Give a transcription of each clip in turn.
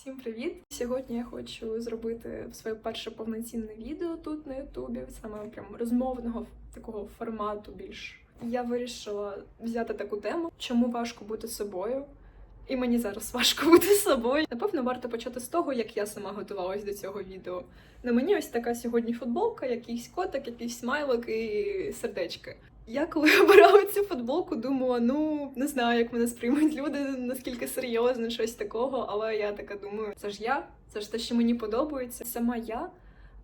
Всім привіт! Сьогодні я хочу зробити своє перше повноцінне відео тут на Ютубі, саме прям розмовного такого формату більш. Я вирішила взяти таку тему, чому важко бути собою. І мені зараз важко бути собою. Напевно, варто почати з того, як я сама готувалась до цього відео. На мені ось така сьогодні футболка, якийсь котик, якийсь смайлик і сердечки. Я коли обирала цю футболку, думала, ну не знаю, як мене сприймуть люди, наскільки серйозно, щось такого. Але я така думаю, це ж я, це ж те, що мені подобається. Сама я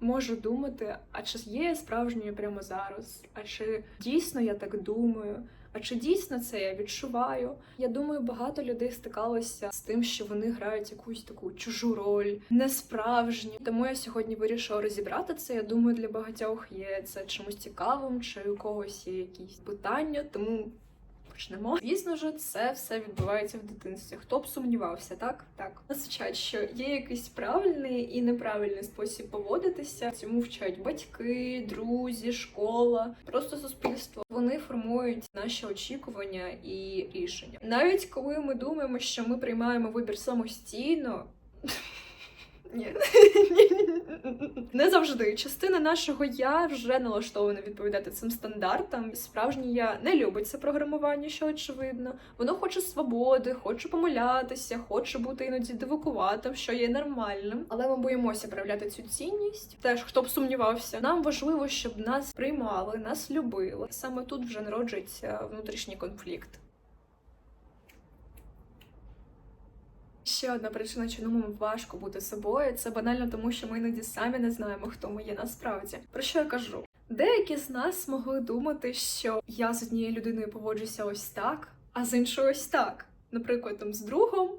можу думати, а чи є я справжньою прямо зараз? А чи дійсно я так думаю? А чи дійсно це я відчуваю? Я думаю, багато людей стикалося з тим, що вони грають якусь таку чужу роль, несправжню. Тому я сьогодні вирішила розібрати це. Я думаю, для багатьох є це чимось цікавим, чи у когось є якісь питання, тому. Почнемо. Звісно ж, це все відбувається в дитинстві. Хто б сумнівався, так? Так. Нас вчать, що є якийсь правильний і неправильний спосіб поводитися. Цьому вчать батьки, друзі, школа, просто суспільство. Вони формують наші очікування і рішення. Навіть коли ми думаємо, що ми приймаємо вибір самостійно. Ні. Не завжди. Частина нашого я вже налаштована відповідати цим стандартам. Справжнє я не любить це програмування, що очевидно. Воно хоче свободи, хоче помилятися, хоче бути іноді дивакуватим, що є нормальним. Але ми боїмося проявляти цю цінність. Теж хто б сумнівався, нам важливо, щоб нас приймали, нас любили. Саме тут вже народжується внутрішній конфлікт. Ще одна причина, чому нам важко бути собою, це банально тому, що ми іноді самі не знаємо, хто ми є насправді. Про що я кажу? Деякі з нас могли думати, що я з однією людиною поводжуся ось так, а з іншою ось так. Наприклад, там з другом,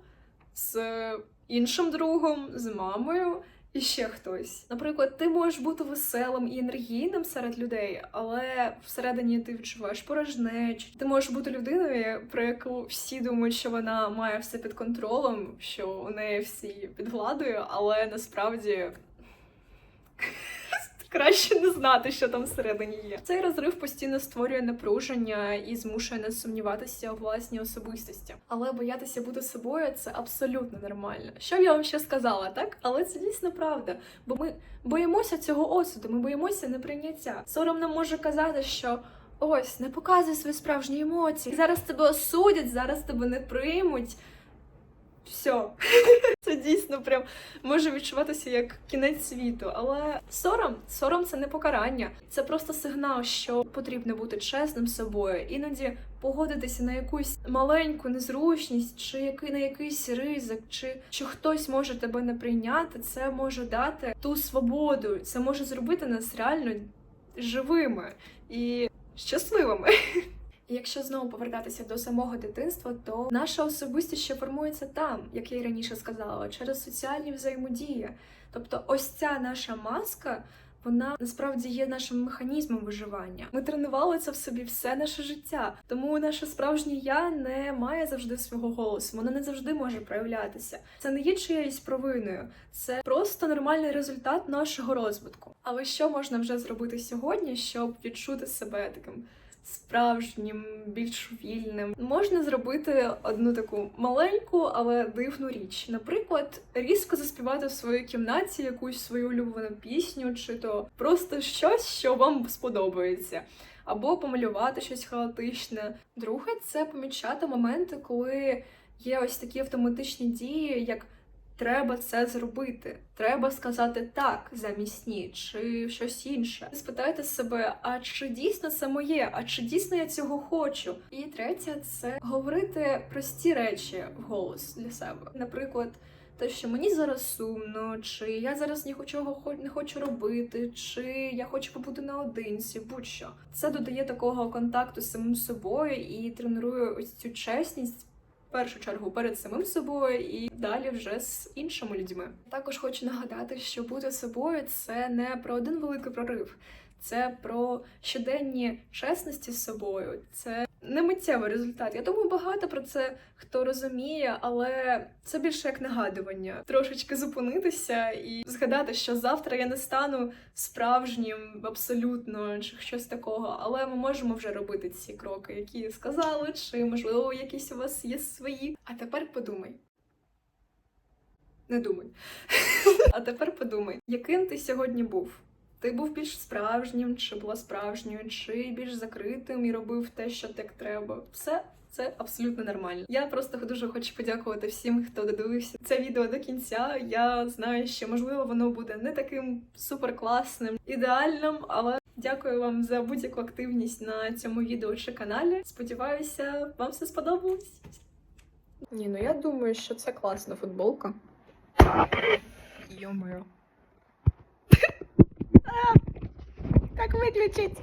з іншим другом, з мамою. І ще хтось. Наприклад, ти можеш бути веселим і енергійним серед людей, але всередині ти відчуваєш порожнечу. Ти можеш бути людиною, про яку всі думають, що вона має все під контролем, що у неї всі під владою, але насправді. Краще не знати, що там всередині є. Цей розрив постійно створює напруження і змушує нас сумніватися у власній особистості. Але боятися бути собою це абсолютно нормально. Що б я вам ще сказала, так? Але це дійсно правда. Бо ми боїмося цього осуду, ми боїмося неприйняття. Сором нам може казати, що. Ось, не показуй свої справжні емоції. Зараз тебе осудять, зараз тебе не приймуть. Все. Це дійсно прям може відчуватися як кінець світу. Але сором, сором це не покарання. Це просто сигнал, що потрібно бути чесним з собою. Іноді погодитися на якусь маленьку незручність, чи який на якийсь ризик, чи що хтось може тебе не прийняти. Це може дати ту свободу. Це може зробити нас реально живими і щасливими. Якщо знову повертатися до самого дитинства, то наша особистість ще формується там, як я й раніше сказала, через соціальні взаємодії. Тобто, ось ця наша маска. Вона насправді є нашим механізмом виживання. Ми тренували це в собі все наше життя. Тому наше справжнє я не має завжди свого голосу. Воно не завжди може проявлятися. Це не є чиєюсь провиною, це просто нормальний результат нашого розвитку. Але що можна вже зробити сьогодні, щоб відчути себе таким? Справжнім, більш вільним. Можна зробити одну таку маленьку, але дивну річ. Наприклад, різко заспівати в своїй кімнаті якусь свою улюблену пісню, чи то просто щось, що вам сподобається. Або помалювати щось хаотичне. Друге, це помічати моменти, коли є ось такі автоматичні дії, як Треба це зробити. Треба сказати так замість ні, чи щось інше. Спитайте себе, а чи дійсно це моє? А чи дійсно я цього хочу? І третє це говорити прості речі вголос для себе. Наприклад, те, що мені зараз сумно, чи я зараз нічого не хочу робити, чи я хочу побути наодинці, будь-що. Це додає такого контакту з самим собою і тренує ось цю чесність першу чергу перед самим собою і далі вже з іншими людьми. Також хочу нагадати, що бути собою це не про один великий прорив, це про щоденні чесності з собою. Це не миттєвий результат. Я думаю, багато про це хто розуміє, але це більше як нагадування. Трошечки зупинитися і згадати, що завтра я не стану справжнім абсолютно чи щось такого. Але ми можемо вже робити ці кроки, які сказали, чи можливо якісь у вас є свої. А тепер подумай. Не думай. А тепер подумай, яким ти сьогодні був? Ти був більш справжнім, чи була справжньою, чи більш закритим і робив те, що так треба. Все це абсолютно нормально. Я просто дуже хочу подякувати всім, хто додивився це відео до кінця. Я знаю, що можливо воно буде не таким суперкласним, ідеальним, але дякую вам за будь-яку активність на цьому відео чи каналі. Сподіваюся, вам все сподобалось. Ні, ну я думаю, що це класна футболка. Йо-моє. Как выключить?